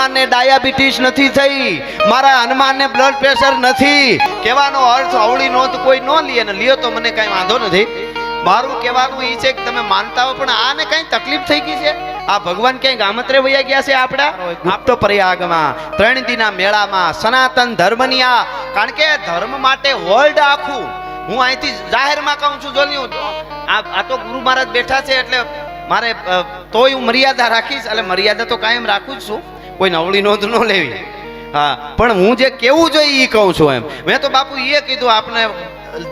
હનુમાનને diabetes નથી થઈ મારા હનુમાનને બ્લડ પ્રેશર નથી. કહેવાનો અર્થ અવળી નોંધ કોઈ ન લે ને લ્યો તો મને કાંઈ વાંધો નથી. મારું કહેવાનું એ છે કે તમે માનતા હો પણ આને કાંઈ તકલીફ થઈ ગઈ છે? આ ભગવાન ક્યાંય ગામત્રે વયા ગયા છે આપણા? આપતો પ્રયાગમાં ત્રણ દીના મેળામાં સનાતન ધર્મની આ કારણ કે ધર્મ માટે વર્લ્ડ આખું. હું અહીંથી જાહેરમાં કહું છું જો લ્યો, આ આ તો ગુરુ મહારાજ બેઠા છે એટલે મારે તોય હું મર્યાદા રાખીશ એટલે મર્યાદા તો કાયમ રાખું જ છું. કોઈ નવળી નોંધ ન લેવી. હા, પણ હું જે કેવું જોઈએ એ કહું છું એમ. મેં તો બાપુ એ કીધું, આપને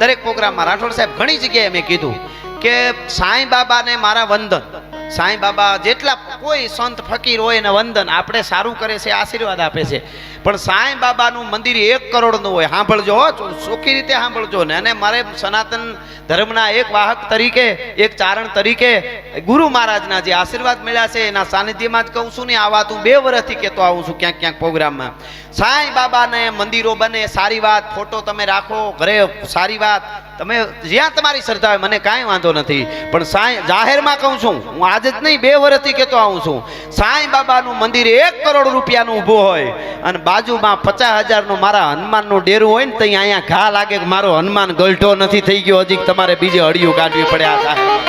દરેક પ્રોગ્રામમાં રાઠોડ સાહેબ ઘણી જગ્યાએ મેં કીધું કે સાંઈ બાબાને મારા વંદન, સાંઈ બાબા જેટલા કોઈ સંત ફકીર હોય ને વંદન, આપણે સારું કરે છે, આશીર્વાદ આપે છે. પણ સાંઈ બાબાનું મંદિર એક કરોડનું હોય, સાંભળજો ચોખ્ખી રીતે સાંભળજો ને. અને મારે સનાતન ધર્મના એક વાહક તરીકે, એક ચારણ તરીકે, ગુરુ મહારાજના જે આશીર્વાદ મળ્યા છે, એના સાનિધ્યમાં જ કહું છું ને, આ વાત હું બે વર્ષથી કહેતો આવું છું ક્યાંક ક્યાંક પ્રોગ્રામમાં. સાંઈ બાબાને મંદિરો બને, સારી વાત, ફોટો તમે રાખો, ઘરે સારી વાત તમે જ્યાં તમારી શ્રદ્ધા હોય, મને કાંઈ વાંધો નથી. પણ સાંઈ, જાહેરમાં કહું છું, હું આજે જ નહીં, બે વર્ષથી કહેતો આવું છું. સાંઈ બાબાનું મંદિર એક કરોડ રૂપિયાનું ઊભું હોય અને બાજુમાં પચાસ હજારનું મારા હનુમાનનું ડેરું હોય ને, ત્યાં અહીંયા ઘા લાગે કે મારો હનુમાન ગલઢો નથી થઈ ગયો, હજી તમારે બીજે અડિયું કાઢવી પડે આ જાહેરમાં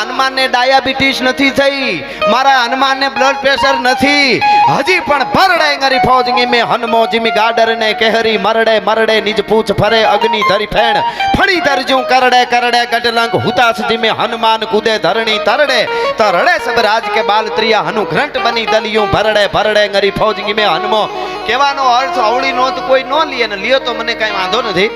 હનુમાનને ડાયાબિટીસ નથી થઈ, મારા હનુમાનને બ્લડ પ્રેશર નથી. હજી પણ ભરડે ગરી ફૌજની મેં હનમો જીમી ગાડર ને કેહરી, મરડે મરડે નિજ પૂછ ફરે, અગ્નિ ધરી ફેણ. ફણી દરજું કરડે કરડે, ગઢલંગ હુતાસ જીમે હનુમાન કુદે, ધરણી તરડે. તરડે સબ રાજ કે બાલત્રિયા, હનુ ઘ્રંટ બની દલિયું, ભરડે ભરડે ગરી ફૌજની ગીમે હનમો. કહેવાનો અર્થ અવળી નોંધ કોઈ ન લે ને લ્યો તો મને કાંઈ વાંધો નથી.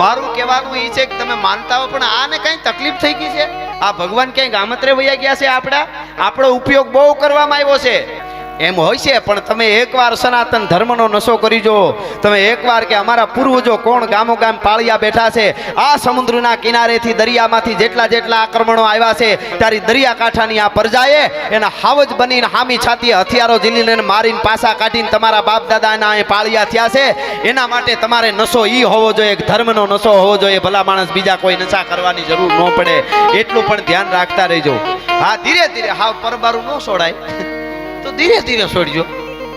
મારું કહેવાનું એ છે કે તમે માનતા હો, પણ આને કાંઈ તકલીફ થઈ ગઈ છે? આ ભગવાન ક્યાંય ગામત્રે વૈયા ગયા છે આપણા? આપણો ઉપયોગ બહુ કરવામાં આવ્યો છે. એમ હોય છે, પણ તમે એકવાર સનાતન ધર્મનો નશો કરી જો તમે એકવાર કે અમારા પૂર્વજો કોણ ગામો ગામ પાળિયા બેઠા છે, આ સમુદ્રના કિનારેથી દરિયામાંથી જેટલા જેટલા આક્રમણો આવ્યા છે ત્યારે દરિયાકાંઠાની આ પ્રજાએ એના હાવજ બનીને હામી છાતી હથિયારો ઝીલીને મારીને પાસા કાઢીને તમારા બાપ દાદાના એ પાળિયા થયા છે. એના માટે તમારે નશો ઈ હોવો જોઈએ ધર્મનો નશો હોવો જોઈએ, ભલા માણસ બીજા કોઈ નશા કરવાની જરૂર ન પડે. એટલું પણ ધ્યાન રાખતા રહેજો. હા, ધીરે ધીરે હાવ પરબારું ન છોડાય તો ધીરે ધીરે છોડજો.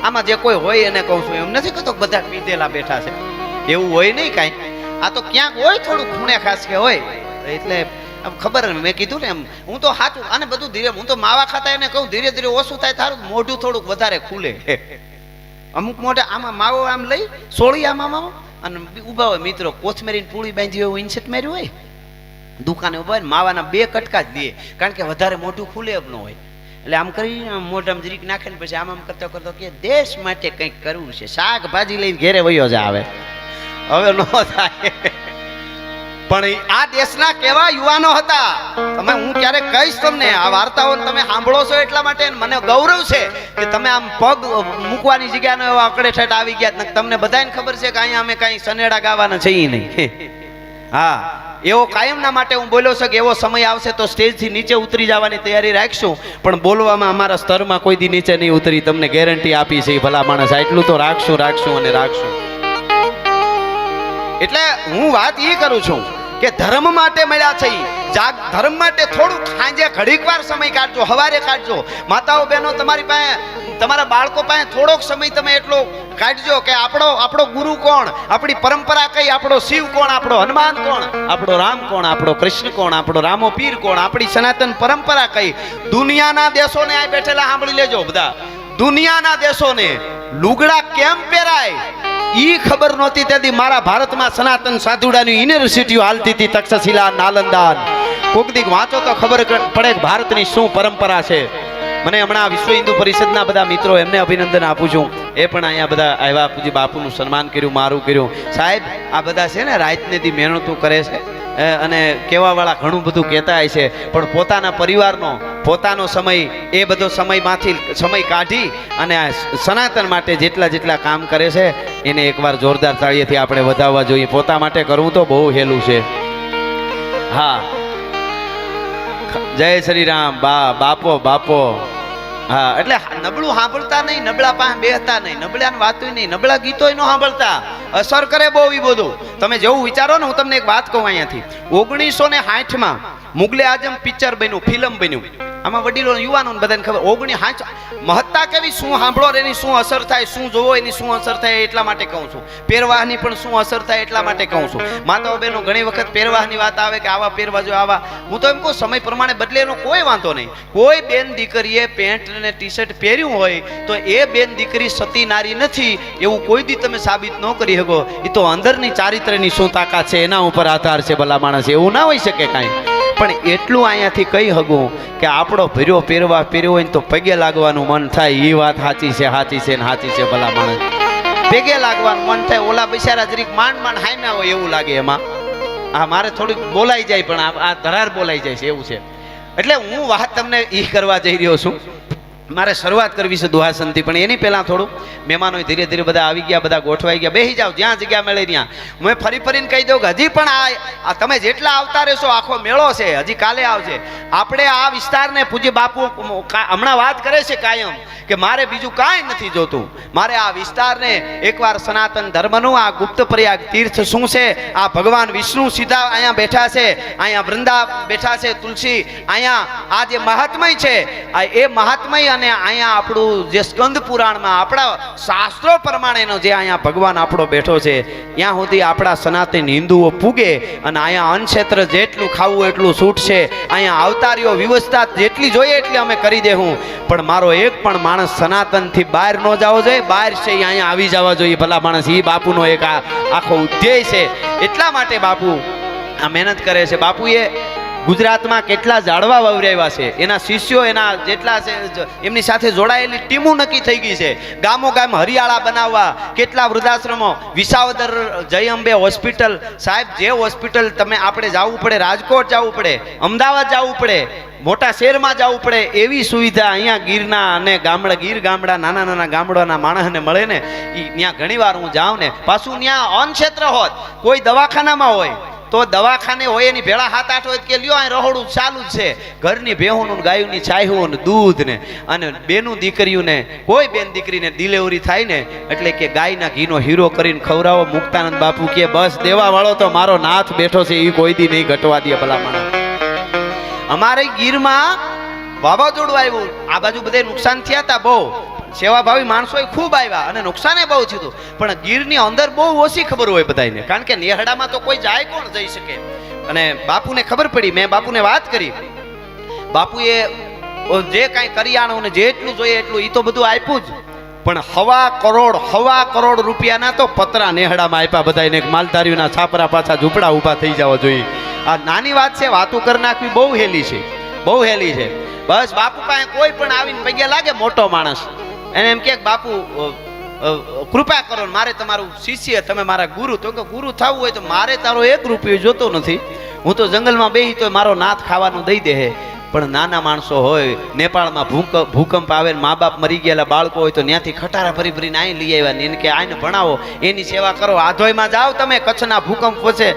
આમાં જે કોઈ હોય એને કહું છું, એમ નથી કહેતો બધા પીધેલા બેઠા છે. એવું હોય નહીં કાંઈ. આ તો ક્યાંક હોય થોડું ખૂણે ખાસ કે હોય. એટલે આમ ખબર મેં કીધું ને એમ, હું તો સાચું અને બધું ધીરે, હું તો માવા ખાતા એને કહું, ધીરે ધીરે ઓછું થાય તારું, મોઢું થોડુંક વધારે ખુલે. અમુક મોઢે આમાં માવો આમ લઈ, સોળી આમાં માવો, અને ઊભા હોય મિત્રો, કોથમેરીને પૂળી બાંધી હોય ઇન્સેટ માર્યું હોય? દુકાને ઊભા હોય માવાના બે કટકા જ દે, કારણ કે વધારે મોઢું ખુલે એમ ન હોય. એટલે આમ આમ મોઢામાં જરીક નાખે ને પછી આમ આમ કરતો કરતો કે દેશ માટે કંઈક કરવું છે. શાકભાજી લઈને ઘેરે વયો જ આવે. હવે ન થાય. પણ આ દેશના કેવા યુવાનો હતા? તમે, હું ક્યારેક કહીશ તમને, આ વાર્તાઓ તમે સાંભળો છો એટલા માટે મને ગૌરવ છે કે તમે આમ પગ મૂકવાની જગ્યાનો એવા અકડે ઠેઠ આવી ગયા તમને બધાને ખબર છે કે અહીંયા અમે કાંઈ સનેડા ગાવાના છીએ નહીં. હા, એવો કાયમના માટે હું બોલ્યો છું કે એવો સમય આવશે તો સ્ટેજથી નીચે ઉતરી જવાની તૈયારી રાખશું. પણ બોલવામાં અમારા સ્તરમાં કોઈ દી નીચે નહીં ઉતરી. તમને ગેરંટી આપી છે ભલા માણસ. એટલું તો રાખશું રાખશું અને રાખશું. એટલે હું વાત એ કરું છું કે ધર્મ માટે મળ્યા છે જાગ, ધર્મ માટે થોડું સાંજે ઘડીક વાર સમય કાઢજો, હવારે કાઢજો. માતાઓ, બહેનો, તમારી પાસે તમારા બાળકો પાસે થોડોક સમય તમે એટલો કાઢજો કે આપણો આપણો ગુરુ કોણ? આપણી પરંપરા કઈ? આપણો શિવ કોણ? આપણો હનુમાન કોણ? આપણો રામ કોણ? આપણો કૃષ્ણ કોણ? આપણો રામો પીર કોણ? આપણી સનાતન પરંપરા કઈ? દુનિયાના દેશોને આ બેઠેલા સાંભળી લેજો બધા. દુનિયાના દેશોને લુગડા કેમ પહેરાય? ઈ ખબર નહોતી તેથી મારા ભારતમાં સનાતન સાધુડાની યુનિવર્સિટીઓ હાલતી હતી તક્ષશિલા નાલંદા કોક દીક વાંચો તો ખબર પડે ભારતની શું પરંપરા છે. મને હમણાં વિશ્વ હિન્દુ પરિષદના બધા મિત્રો એમને અભિનંદન આપું છું. એ પણ અહીંયા બધા આવ્યા પૂજી બાપુનું સન્માન કર્યું, મારું કર્યું. સાહેબ, આ બધા છે ને રાજનીતિ મહેનતું કરે છે. અને કહેવાવાળા ઘણું બધું કહેતા હોય છે. પણ પોતાના પરિવારનો, પોતાનો સમય, એ બધો સમયમાંથી સમય કાઢી અને સનાતન માટે જેટલા જેટલા કામ કરે છે, એને એકવાર જોરદાર તાળીએથી આપણે વધાવવા જોઈએ. પોતા માટે કરવું તો બહુ હેલું છે. હા. જય શ્રી રામ. બા, બાપો બાપો. હા, એટલે નબળું સાંભળતા નહીં, નબળા પાસે બેહતા નહીં. નબળાને વાતું નહીં, નબળા ગીતો ન સાંભળતા. અસર કરે બહુ એ બધું. તમે જેવું વિચારો ને, હું તમને એક વાત કહું અહીંયાથી. ઓગણીસો ને સાઠમાં મુગલે આઝમ પિક્ચર બન્યું, ફિલ્મ બન્યું. આમાં વડીલો યુવાનો બધાને ખબર, ઓગણી હાંચ મહત્તા કેવી? શું સાંભળો ને એની, શું અસર થાય? શું જોવો એની, શું અસર થાય એટલા માટે કહું છું. પહેરવાની પણ શું અસર થાય એટલા માટે કહું છું. માતાઓ બહેનો, ઘણી વખત પહેરવાની વાત આવે કે આવા પહેરવા જો આવા. હું તો એમ કહું, સમય પ્રમાણે બદલે એનો કોઈ વાંધો નહીં. કોઈ બેન દીકરીએ પેન્ટ અને ટી શર્ટ પહેર્યું હોય, તો એ બેન દીકરી સતી નારી નથી. એવું કોઈ દી તમે સાબિત ન કરી શકો. એ તો અંદરની ચારિત્ર્યની શું તાકાત છે? એના ઉપર આધાર છે, ભલા માણસ. એવું ના હોઈ શકે કાંઈ. પણ એટલું અહીંયાથી કહી હગું કે આપણો ભર્યો પહેરવા પહેર્યો હોય ને તો પગે લાગવાનું મન થાય. એ વાત સાચી છે સાચી છે ને સાચી છે ભલા માણસ. પગે લાગવાનું મન થાય. ઓલા બિચારા જરીક માંડ માંડ હામ્યા હોય એવું લાગે એમાં. આ મારે થોડીક બોલાઈ જાય પણ આ આ ધરાર બોલાઈ જાય છે, એવું છે. એટલે હું વાત તમને એ કરવા જઈ રહ્યો છું. મારે શરૂઆત કરવી છે દુહાસનથી, પણ એની પહેલાં થોડું. મહેમાનો ધીરે ધીરે બધા આવી ગયા, બધા ગોઠવાઈ ગયા. બેસી જાઓ, જ્યાં જગ્યા મળે ત્યાં હું ફરી ફરીને કહી દઉં કે હજી પણ આ તમે જેટલા આવતા રહેશો આખો મેળો છે, હજી કાલે આવશે આપણે આ વિસ્તારને પૂજ્ય બાપુ હમણાં વાત કરે છે કાયમ કે મારે બીજું કાંઈ નથી જોતું. મારે આ વિસ્તારને એકવાર સનાતન ધર્મનું, આ ગુપ્ત પ્રયાગ તીર્થ શું છે? આ ભગવાન વિષ્ણુ સીધા અહીંયા બેઠા છે, અહીંયા વૃંદા બેઠા છે, તુલસી, અહીંયા આ જે મહાત્મય છે, આ એ મહાત્મય અને અહીંયા આપણું જે સ્કંદ પુરાણમાં આપણા શાસ્ત્રો પ્રમાણેનો જે અહીંયા ભગવાન આપણો બેઠો છે, ત્યાં સુધી આપણા સનાતન હિન્દુઓ પૂગે અને અહીંયા અન્નક્ષેત્ર જેટલું ખાવું એટલું છૂટ છે, અહીંયા અવતારીઓ વ્યવસ્થા જેટલી જોઈએ એટલી અમે કરી દેવું પણ મારો એક પણ માણસ સનાતનથી બહાર ન જવો જોઈએ, બહાર છે અહીંયા આવી જવા જોઈએ ભલા માણસ એ બાપુનો એક આખો ઉદ્ધેય છે. એટલા માટે બાપુ આ મહેનત કરે છે. બાપુએ ગુજરાતમાં કેટલા ઝાડવા વવરાવ્યા છે? એના શિષ્યો, એના જેટલા છે એમની સાથે જોડાયેલી ટીમો નક્કી થઈ ગઈ છે. ગામો ગામ હરિયાળા બનાવવા, કેટલા વૃદ્ધાશ્રમો? વિસાવદર જય અંબે હોસ્પિટલ. સાહેબ, જે હોસ્પિટલ તમે આપણે જવું પડે, રાજકોટ જવું પડે, અમદાવાદ જવું પડે, મોટા શહેરમાં જવું પડે, એવી સુવિધા અહીંયા ગીરના અને ગામડા, ગીર ગામડા, નાના નાના ગામડાના માણસને મળે ને એ ત્યાં ઘણીવાર હું જાઉં ને, પાછું ત્યાં અન્ન ક્ષેત્ર હોત, કોઈ દવાખાનામાં હોય તો દવાખાને હોય એની ભેળા હાથ આઠ હોય કે લ્યો અહીં રહોડું ચાલુ જ છે. ઘરની ભેહુંનું ગાયુંની ચાહ્યું દૂધ ને, અને બેનું દીકરીઓને, કોઈ બેન દીકરીને ડિલેવરી થાય ને, એટલે કે ગાયના ઘીનો હીરો કરીને ખવરાવો મુક્તાનંદ બાપુ કે, બસ દેવા વાળો તો મારો નાથ બેઠો છે એ કોઈ દી નહીં ઘટવા દે ભલા માણસ. અમારે ગીરમાં વાવાઝોડું આવ્યું. આ બાજુ બધે નુકસાન થયા હતા બહુ. સેવાભાવી માણસો ખૂબ આવ્યા અને નુકસાને બહુ થયું પણ ગીરની અંદર બહુ ઓછી ખબર હોય બધાને કારણ કે નેહડામાં તો કોઈ જાય કોણ જઈ શકે? અને બાપુને ખબર પડી, મેં બાપુને વાત કરી. બાપુએ જે કાંઈ કરિયાણું ને જેટલું જોઈએ એટલું એ તો બધું આપ્યું જ. પણ હવા કરોડ હવા કરોડ રૂપિયાના તો પતરા નેહડામાં આપ્યા બધાને માલધારીઓના છાપરા પાછા ઝૂંપડા ઊભા થઈ જવા જોઈએ. આ નાની વાત છે, વાતું કરી નાખવી બહુ હેલી છે. બહુ હેલી છે. બસ બાપુ પાસે કોઈ પણ આવીને પગે લાગે મોટો માણસ. એને એમ કે બાપુ કૃપા કરો મારે તમારું શિષ્ય, તમે મારા ગુરુ. તો કે ગુરુ થવું હોય તો મારે તારો એક રૂપિયો જોતો નથી. હું તો જંગલમાં બેહી તો મારો નાથ ખાવાનું દઈ દે પણ નાના માણસો હોય, નેપાળમાં ભૂકંપ ભૂકંપ આવે મા બાપ મરી ગયેલા બાળકો હોય તો ત્યાંથી ખટારા ભરી ભરીને અહીં લઈ આવ્યા એને કે આને ભણાવો, એની સેવા કરો. આધોયમાં જાઓ તમે, કચ્છના ભૂકંપ પછી.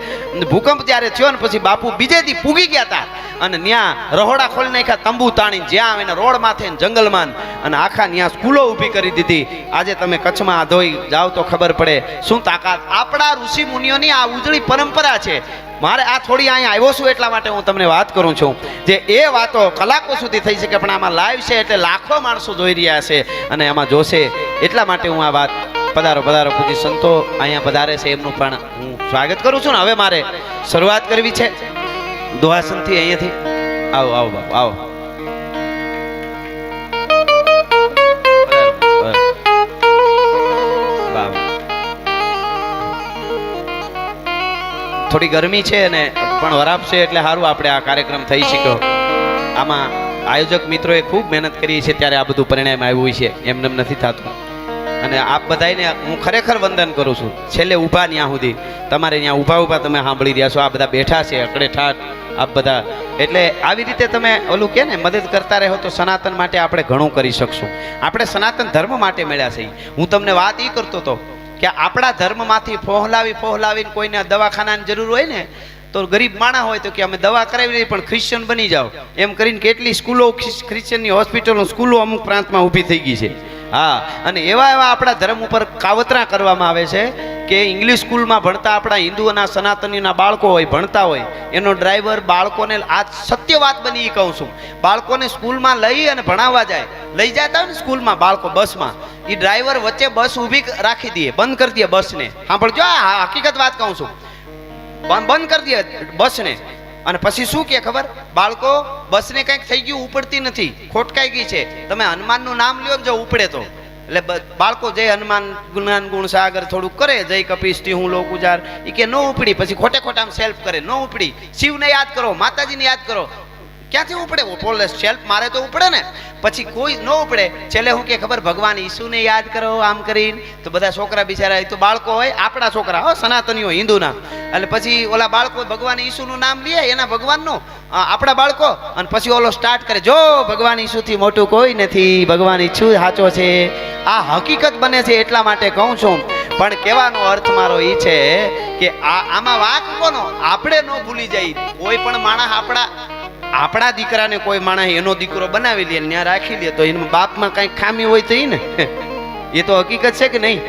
ભૂકંપ જ્યારે થયો ને પછી બાપુ બીજે દી પૂગી ગયા હતા અને ત્યાં રહોડા ખોલી નાખ્યા, તંબુ તાણી જ્યાં આવે રોડ માથે જંગલમાં અને આખા ત્યાં સ્કૂલો ઊભી કરી દીધી. આજે તમે કચ્છમાં આધોઈ જાઓ તો ખબર પડે શું તાકાત. આપણા ઋષિ મુનિઓની આ ઉજળી પરંપરા છે. મારે આ થોડી અહીંયા આવ્યો છું એટલા માટે હું તમને વાત કરું છું. જે એ વાતો કલાકો સુધી થઈ શકે, પણ આમાં લાઈવ છે એટલે લાખો માણસો જોઈ રહ્યા છે અને આમાં જોશે. એટલા માટે હું આ વાત પધારો પધારો પૂજી સંતો અહીંયા પધારે છે એમનું પણ હું સ્વાગત કરું છું ને. હવે મારે શરૂઆત કરવી છે. દુહાસનથી અહીંયાથી. આવો આવો બાપુ, આવો. થોડી ગરમી છે અને પણ વરાપ છે એટલે સારું આપણે આ કાર્યક્રમ થઈ શક્યો. આમાં આયોજક મિત્રોએ ખૂબ મહેનત કરી છે ત્યારે આ બધું પરિણામ આવ્યું છે. એમને એમ નથી થતું. અને આપ બધાને હું ખરેખર વંદન કરું છું. છેલ્લે ઊભા ત્યાં સુધી. તમારે ત્યાં ઊભા ઊભા તમે સાંભળી રહ્યા છો. આ બધા બેઠા છે, અકડે ઠાઠ આ બધા. એટલે આવી રીતે તમે ઓલું કે ને, મદદ કરતા રહો તો સનાતન માટે આપણે ઘણું કરી શકશું. આપણે સનાતન ધર્મ માટે મળ્યા છે હું તમને વાત એ કરતો હતો કે આપણા ધર્મમાંથી ફોહલાવી ફોહલાવીને કોઈને દવાખાનાની જરૂર હોય ને, તો ગરીબ માણા હોય તો કે અમે દવા કરાવી લઈએ પણ ખ્રિશ્ચન બની જાઓ. એમ કરીને કેટલી સ્કૂલો, ખ્રિશ્ચનની હોસ્પિટલો, સ્કૂલો અમુક પ્રાંતમાં ઊભી થઈ ગઈ છે. હા, અને એવા એવા આપણા ધર્મ ઉપર કાવતરા કરવામાં આવે છે કે ઇંગ્લિશ સ્કૂલમાં ભણતા આપણા હિન્દુઓના સનાતનીના બાળકો હોય, ભણતા હોય, એનો ડ્રાઈવર બાળકોને આ સત્ય વાત બની એ કહું છું. બાળકોને સ્કૂલમાં લઈ અને ભણાવવા જાય. લઈ જતા હોય ને સ્કૂલમાં બાળકો બસમાં. એ ડ્રાઈવર વચ્ચે બસ ઊભી રાખી દે, બંધ કરી દે બસને. સાંભળજો, આ હકીકત વાત કહું છું. બંધ કરી દે બસને. અને પછી શું કે ખબર? બાળકો, બસને કંઈક થઈ ગયું, ઉપડતી નથી. ખોટકાઈ ગઈ છે. તમે હનુમાનનું નામ લ્યો જો ઉપડે તો. એટલે બાળકો જય હનુમાન, જ્ઞાન ગુણ સાગર થોડુંક કરે. જય કપિસ્તી હું લોક ઉજાર. એ કે ન ઉપડી. પછી ખોટે ખોટા સેલ્ફ કરે. ન ઉપડી. શિવને યાદ કરો, માતાજીને યાદ કરો. ક્યાંથી ઉપડે? પોલે શેલ્ફ મારે તો ઉપડે ને. પછી કોઈ ન ઉપડે. છેલ્લે હું કે ખબર, ભગવાન ઈસુને યાદ કરો આમ કરીને. તો બધા છોકરા બિચારા તો બાળકો હોય, આપણા છોકરા, હો, સનાતનીઓ, હિન્દુના. એટલે પછી ઓલા બાળકો ભગવાન ઈસુનું નામ લે, એના ભગવાનનું. આપણા બાળકો. અને પછી ઓલો સ્ટાર્ટ કરે, જો, ભગવાન ઈસુથી મોટું કોઈ નથી. ભગવાન ઈસુ સાચો છે. આ હકીકત બને છે એટલા માટે કહું છું. પણ કહેવાનો અર્થ મારો એ છે કે આ, આમાં વાક કોનો? આપણે ન ભૂલી જાય કોઈ પણ માણસ આપણા આપણા દીકરાને કોઈ માણસ એનો દીકરો બનાવી લે ત્યાં રાખી લે, તો એના બાપમાં કાંઈ ખામી હોય તો ને. એ તો હકીકત છે કે નહીં?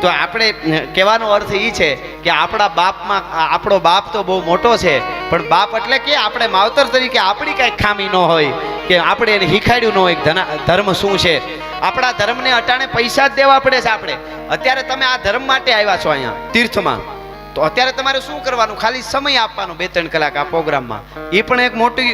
તો આપણે કહેવાનો અર્થ એ છે કે આપણા બાપમાં આપણો બાપ તો બહુ મોટો છે, પણ બાપ એટલે કે આપણે માવતર તરીકે આપણી કાંઈ ખામી ન હોય, કે આપણે એને શીખાડ્યું ન હોય ધર્મ શું છે. આપણા ધર્મને અટાણે પૈસા જ દેવા પડે છે આપણે. અત્યારે તમે આ ધર્મ માટે આવ્યા છો અહીંયા, તીર્થમાં. તો અત્યારે તમારે શું કરવાનું? ખાલી સમય આપવાનો બે ત્રણ કલાક આ પ્રોગ્રામમાં. એ પણ એક મોટી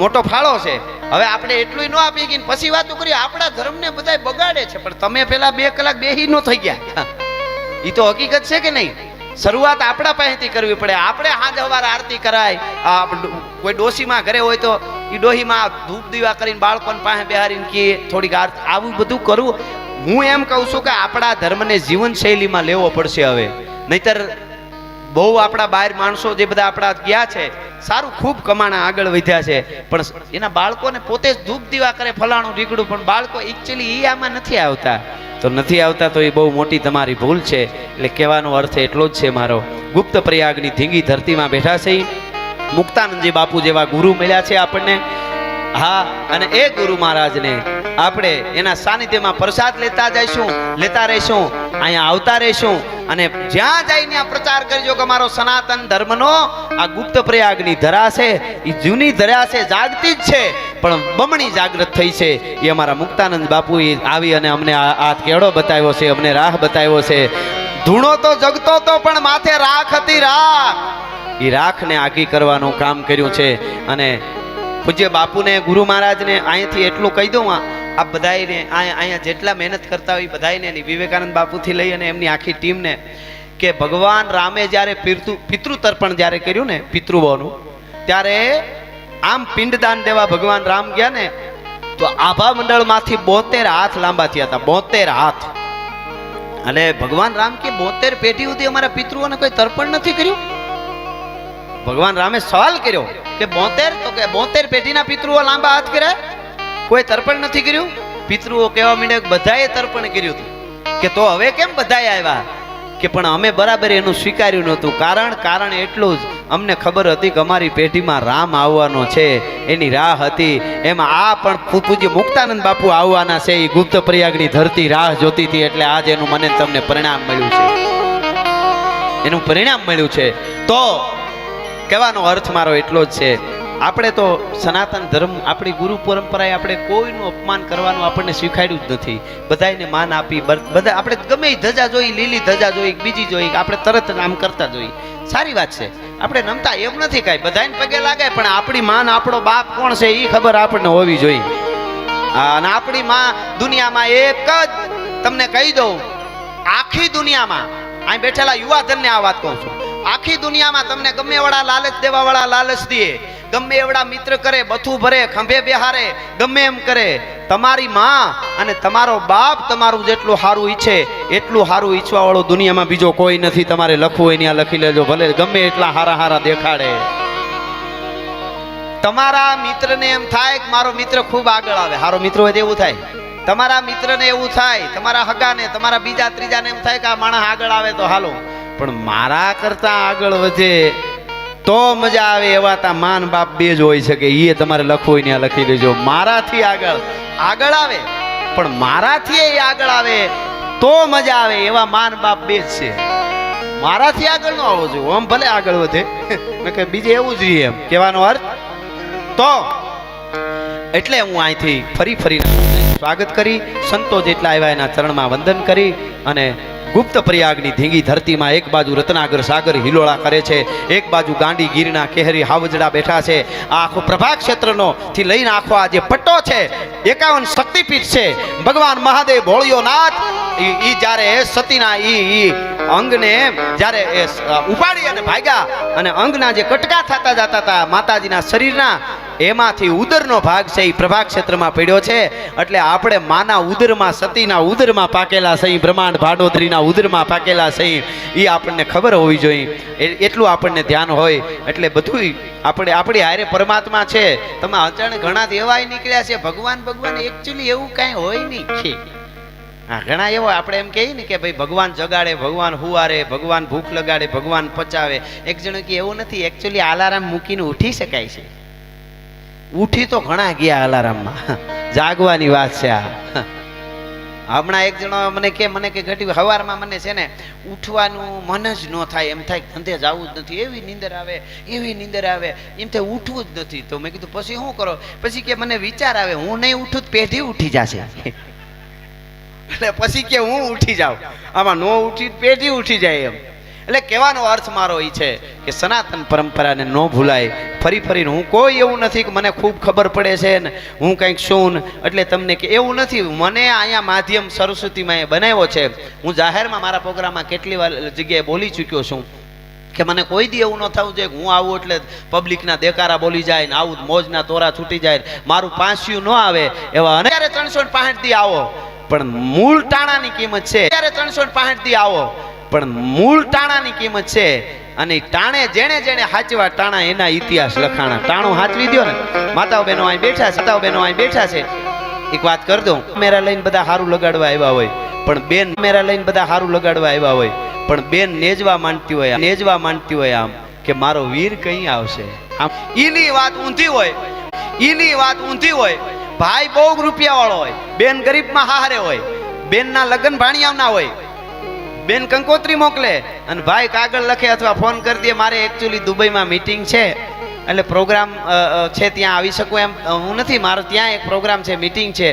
મોટો ફાળો છે. હવે આપણે એટલું ન આપી ગઈ પછી વાતો કરીએ. આપણા ધર્મને બધા બગાડે છે, પણ તમે પેલા બે કલાક બેહી ન થઈ ગયા. એ તો હકીકત છે કે નહીં? શરૂઆત આપણા પાસેથી કરવી પડે. આપણે હાજ હવાર આરતી કરાય. કોઈ ડોશીમાં ઘરે હોય તો એ ડોહીમાં ધૂપ દીવા કરીને બાળકોને પાસે બેહારીને કે થોડીક આવું બધું કરવું હું એમ કહું છું કે આપણા ધર્મને જીવનશૈલીમાં લેવો પડશે હવે. નહીતર બહુ આપણા બહાર માણસો જે બધા આપણા ગયા છે, સારું ખૂબ કમાણા આગળ વધ્યા છે. પણ એના બાળકોને પોતે જ ધૂપ દીવા કરે, ફલાણું ઢીકડું પણ બાળકો એકચ્યુઅલી એ આમાં નથી આવતા. તો નથી આવતા તો એ બહુ મોટી તમારી ભૂલ છે. એટલે કહેવાનો અર્થ એટલો જ છે મારો. ગુપ્ત પ્રયાગની ધીંગી ધરતીમાં બેઠા છે. મુક્તાનંદજી બાપુ જેવા ગુરુ મળ્યા છે આપણને. હા, અને એ ગુરુ મહારાજને આપણે એના સાનિધ્યમાં પ્રસાદ લેતા જઈશું, લેતા રહીશું, અહીંયા આવતા રહીશું, અને જ્યાં જઈને આ પ્રચાર કરજો કે મારો સનાતન ધર્મનો, આ ગુપ્ત પ્રયાગની ધરા છે એ જૂની ધરા છે, જાગતી જ છે, પણ બમણી જાગૃત થઈ છે, એ અમારા મુક્તાનંદ બાપુએ આવી અને અમને આ કેળો બતાવ્યો છે, અમને રાહ બતાવ્યો છે. ધૂણો તો જગતો તો પણ માથે રાખ હતી રાખ. એ રાખને આગી કરવાનું કામ કર્યું છે, અને પૂજ્ય બાપુને, ગુરુ મહારાજને અહીંથી એટલું કહી દઉં આ અહીંયા અહીંયા જેટલા મહેનત કરતા હોય બધાને એની વિવેકાનંદ બાપુથી લઈ અને એમની આખી ટીમને કે ભગવાન રામે જ્યારે પિતૃ પિતૃ તર્પણ જ્યારે કર્યું ને, પિતૃઓનું, ત્યારે આમ પિંડદાન દેવા ભગવાન રામ ગયા ને, તો આભા મંડળમાંથી બોતેર હાથ લાંબા થયા હતા, બોતેર હાથ. અને ભગવાન રામ કે બોતેર પેઢી સુધી અમારા પિતૃઓને કોઈ તર્પણ નથી કર્યું? ભગવાન રામે સવાલ કર્યો કે બોતેર? તો કે બોતેર પેઢીના પિતૃઓ લાંબા હાથ કર્યા? કોઈ તર્પણ નથી કર્યું? પિતૃઓ કહેવા માંડ્યા કે બધાએ તર્પણ કર્યું હતું. કે તો હવે કેમ બધાએ આવ્યા? કે પણ અમે બરાબર એનું સ્વીકાર્યું નહોતું. કારણ કારણ એટલું જ અમને ખબર હતી કે અમારી પેઢીમાં રામ આવવાનો છે. એની રાહ હતી. એમાં આ પણ પૂજ્ય મુક્તાનંદ બાપુ આવવાના છે. એ ગુપ્ત પ્રયાગની ધરતી રાહ જોતી હતી. એટલે આજ એનું મને તમને પરિણામ મળ્યું છે. એનું પરિણામ મળ્યું છે. તો કહેવાનો અર્થ મારો એટલો જ છે. આપણે તો સનાતન ધર્મ, આપણી ગુરુ પરંપરાએ આપણે કોઈનું અપમાન કરવાનું આપણને શીખાડ્યું જ નથી. બધાને માન આપી બધા, આપણે ગમે ધજા જોઈ, લીલી ધજા જોઈ બીજી જોઈ આપણે તરત આમ કરતા જોઈ. સારી વાત છે. આપણે નમતા એમ નથી કાંઈ. બધાને પગે લાગે, પણ આપણી માન, આપણો બાપ કોણ છે એ ખબર આપણને હોવી જોઈએ. અને આપણી માં દુનિયામાં એક જ તમને કહી દઉં. આખી દુનિયામાં અહીં બેઠેલા યુવાધનને આ વાત કહું છું. આખી દુનિયામાં તમને ગમે એવડા લાલચ દેવા વાળા લાલચ દે, ગમે એવડા મિત્ર કરે, બથું ભરે, ખંભે બેહારે, ગમે એમ કરે. તમારી માં અને તમારો બાપ તમારું જેટલું સારું ઈચ્છે, એટલું સારું ઈચ્છવા વાળો દુનિયામાં બીજો કોઈ નથી. તમારે લખવું હોય ત્યાં લખી લેજો, ભલે ગમે એટલા હારા હારા દેખાડે. તમારા મિત્રને એમ થાય કે મારો મિત્ર ખૂબ આગળ આવે. હારો મિત્ર હોય તેવું થાય. તમારા મિત્રને એવું થાય, તમારા હગાને, તમારા બીજા ત્રીજાને એમ થાય કે આ માણસ આગળ આવે તો હાલો. પણ મારા કરતા આગળ વધે તો મજા આવે એવા તા માન બાપ બે જ હોઈ શકે. એ તમારે લખવું હોય ત્યાં લખી લેજો મારાથી આગળ આગળ આવે. પણ મારાથી એ આગળ આવે તો મજા આવે એવા માન બાપ બે જ છે. મારાથી આગળ ન આવવો જોઈએ. આમ ભલે આગળ વધે. મેં કે બીજે એવું જ એમ. કહેવાનો અર્થ? તો, એટલે હું અહીંથી ફરી ફરી સ્વાગત કરી, સંતો જેટલા આવ્યા એના ચરણમાં વંદન કરી અને ગુપ્ત પ્રયાગની ધીંગી ધરતીમાં એક બાજુ રત્નાગર સાગર હિલોળા કરે છે, એક બાજુ ગાંડી ગીરના કેહરી હાવજડા બેઠા છે. આ આખો પ્રભાગ ક્ષેત્રનો થી લઈને આખો આ જે પટ્ટો છે, એકાવન શક્તિપીઠ છે. ભગવાન મહાદેવ ભોળિયો નાથ ઈ ઈ જ્યારે સતીના ઈ ઈ અંગને જ્યારે એ ઉપાડી અને ભાગ્યા અને અંગના જે કટકા થતા જતા હતા માતાજીના શરીરના એમાંથી ઉદરનો ભાગ છે એ પ્રભાગ ક્ષેત્રમાં પડ્યો છે. એટલે આપણે માના ઉદરમાં સતીના ઉદરમાં પાકેલા સહી બ્રહ્માંડ ભાડોદરીના ઉદરમાં પાકેલા સહી એ આપણને ખબર હોવી જોઈએ. એટલું આપણને ધ્યાન હોય. એટલે બધું આપણે આપણી હારે પરમાત્મા છે. તમે અચાણ ઘણા એવાય નીકળ્યા છે. ભગવાન ભગવાન એકચ્યુઅલી એવું કાંઈ હોય નહીં. છે. હા ઘણા એવો આપણે એમ કહીએ ને કે ભાઈ ભગવાન જગાડે ભગવાન હુવારે ભગવાન ભૂખ લગાડે ભગવાન પચાવે. એક જણ કે એવું નથી. એકચ્યુઅલી અલાર્મ મૂકીને ઉઠી શકાય છે. ઉઠી તો ઘણા ગયા અલાર્મમાં. જાગવાની વાત છે આ. હમણાં એક જણો મને કે મને કે ઘટી હવારમાં મને છે ને ઉઠવાનું મન જ ન થાય. એમ થાય ધંધે જવું જ નથી. એવી નીંદર આવે, એવી નીંદર આવે. એમ થાય ઉઠવું જ નથી. તો મેં કીધું, પછી શું કરો? પછી કે મને વિચાર આવે, હું નહીં ઉઠું પેઢી ઉઠી જશે. એટલે પછી કે હું ઉઠી જાઉં. આમાં ન ઉઠી પેઢી ઉઠી જાય એમ. એટલે કહેવાનો અર્થ મારો એ છે કે સનાતન પરંપરાને ન ભૂલાય. ફરી ફરીને હું કોઈ એવું નથી કે મને ખૂબ ખબર પડે છે ને હું કંઈક ને એટલે તમને કે એવું નથી. મને અહીંયા માધ્યમ સરસ્વતીમાં એ બનાવ્યો છે. હું જાહેરમાં મારા પ્રોગ્રામમાં કેટલી વાર જગ્યાએ બોલી ચૂક્યો છું કે મને કોઈ દી એવું ન થવું જોઈએ હું આવું એટલે પબ્લિકના દેકારા બોલી જાય ને આવું મોજના તોરા છૂટી જાય મારું પાંસિયું ન આવે એવા અને ત્રણસો પાસઠ દી આવો. પણ મૂળ ટાણાની કિંમત છે. ત્યારે ત્રણસો પાસઠ દી આવો. પણ મૂળ ટાણાની કિંમત છે અને ટાણે જેણે જેણે હાચવા ટાણા એના ઇતિહાસ લખાણા. ટાણું હાચવી દ્યો ને. માતાઓ બહેનો અહીં બેઠા છે માતાઓ બહેનો અહીં બેઠા છે. એક વાત કરી દઉં. મેરા લઈને બધા સારું લગાડવા આવ્યા હોય. પણ બેન મેરા લઈને બધા સારું લગાડવા આવ્યા હોય. પણ બેન નેજવા માંડતી હોય નેજવા માંડતી હોય આમ કે મારો વીર કઈ આવશે? આમ ઈની વાત ઊંધી હોય. ઈની વાત ઊંધી હોય. ભાઈ બહુ રૂપિયા વાળો હોય. બેન ગરીબમાં હારે હોય. બેનના લગ્ન ભાણિયાના હોય. બેન કંકોત્રી મોકલે અને ભાઈ કાગળ લખે અથવા ફોન કરી દે, મારે એકચ્યુઅલી દુબઈમાં મીટિંગ છે. એટલે પ્રોગ્રામ છે ત્યાં આવી શકું એમ. હું નથી, મારો ત્યાં એક પ્રોગ્રામ છે મીટિંગ છે.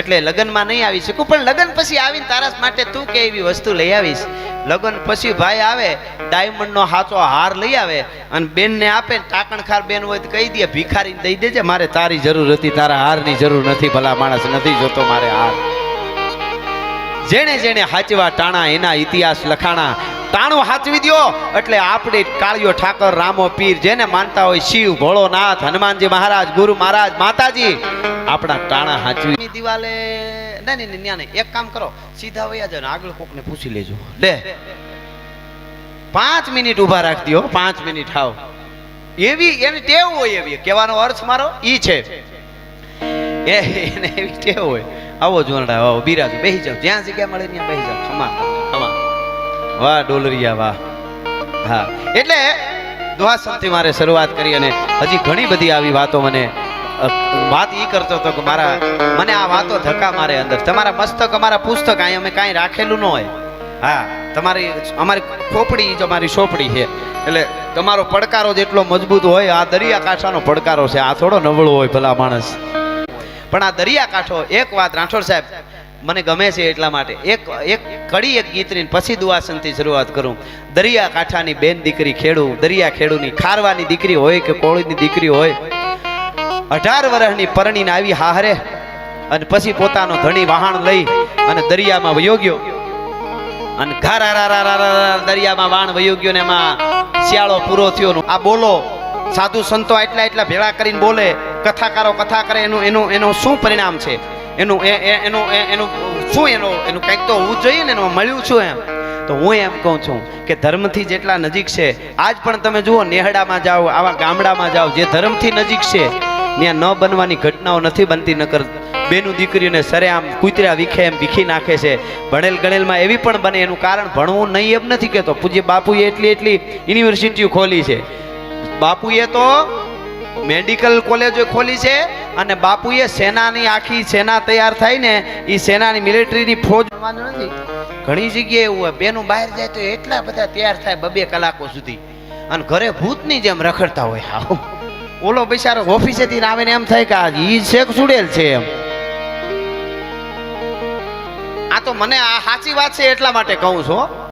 એટલે લગ્નમાં નહીં આવી શકું. પણ લગ્ન પછી આવીને તારા માટે તું કે એવી વસ્તુ લઈ આવીશ? લગ્ન પછી ભાઈ આવે ડાયમંડનો હાચો હાર લઈ આવે અને બેનને આપે ટાકણખાર બેન હોય તો કહી દે, ભિખારીને દઈ દેજે. મારે તારી જરૂર હતી, તારા હારની જરૂર નથી, ભલા માણસ નથી જોતો મારે હાર. જેણે જેણે હાચવા ટાણા, એના ઇતિહાસ લખાણા, ટાણું હાચવી દ્યો. એટલે આપણે કાળિયો ઠાકર, રામો પીર, જેને માનતા હોય શિવ, ભોળોનાથ, હનુમાનજી મહારાજ, ગુરુ મહારાજ, માતાજી, આપણા ટાણા હાચવી. દિવાલે નહીં નહીં નહીં નહીં એક કામ કરો. સીધા વયા જાઓ ને આગળ કોકને પૂછી લેજો. લે. પાંચ મિનિટ ઊભા રાખી દો પાંચ મિનિટ આવ એવી એની ટેવ હોય એવી. કહેવાનો અર્થ મારો ઈ છે. એ એને એવી ટેવ હોય. આવો જોરડા આવો બિરાજો બેસી જાવ જ્યાં જગ્યા મળે ત્યાં બેસી જાવ ખમા. ખમા. વાહ, ડોલરિયા, વાહ. હા. એટલે દુહાસનથી મારે શરૂઆત કરી અને હજી ઘણી બધી આવી વાતો મને વાત ઈ કરતો હતો કે મારા, મને આ વાતો ધક્કા મારે અંદર. તમારા મસ્તક, અમારા પુસ્તક અહીં અમે કાંઈ રાખેલું ન હોય. હા, તમારી, અમારી ખોપડી જ અમારી સોપડી છે. એટલે તમારો પડકારો જેટલો મજબૂત હોય, આ દરિયા કાંઠાનો પડકારો છે. આ થોડો નવળો હોય ભલા માણસ. પણ આ દરિયાકાંઠો, એક વાત રાઠોડ સાહેબ, મને ગમે છે એટલા માટે. એક એક કડી એક ગીતની પછી દુવાસનથી શરૂઆત કરું. દરિયા કાંઠાની બેન દીકરી ખેડૂ, દરિયા ખેડૂની ખારવાની દીકરી હોય કે કોળીની દીકરી હોય, અઢાર વર્ષની પરણીને આવી હાહરે અને પછી પોતાનો ધણી વહાણ લઈ અને દરિયામાં વયો ગયો અને ઘારા દરિયામાં વાણ વયો ગયો ને એમાં શિયાળો પૂરો થયો આ બોલો, સાધુ સંતો એટલા એટલા ભેળા કરીને બોલે કથાકારો કથા કરે, એનું એનું એનું શું પરિણામ છે? એનું, એ- એનું એનું શું એનું એનું કંઈક તો હોવું જોઈએ ને એનું મળ્યું છું એમ. તો હું એમ કહું છું કે ધર્મથી જેટલા નજીક છે, આજ પણ તમે જુઓ, નેહડામાં જાઓ, આવા ગામડામાં જાઓ, જે ધર્મથી નજીક છે, ત્યાં ન બનવાની ઘટનાઓ નથી બનતી, નકર બેનું દીકરીઓને સરે આમ કૂતરા વિખે એમ વિખી નાખે છે. ભણેલ ગણેલમાં એવી પણ બને, એનું કારણ ભણવું નહીં એમ નથી કહેતો. પૂજ્ય બાપુએ એટલી એટલી યુનિવર્સિટીઓ ખોલી છે. બાપુએ તો મેડિકલ કોલેજો ખોલી છે અને બાપુએ સેનાની આખી સેના તૈયાર થાય ને એ સેનાની મિલિટરીની ફોજ નથી. ઘણી જગ્યાએ એવું હોય, બેનું બહાર જાય તો એટલા બધા તૈયાર થાય બબે કલાકો સુધી. અને ઘરે ભૂતની જેમ રખડતા હોય હા ઓલો બિચારો ઓફિસેથી આવે ને એમ થાય કે ઈ શેક સુડેલ છે એમ. આ તો મને આ સાચી વાત છે એટલા માટે કહું છું.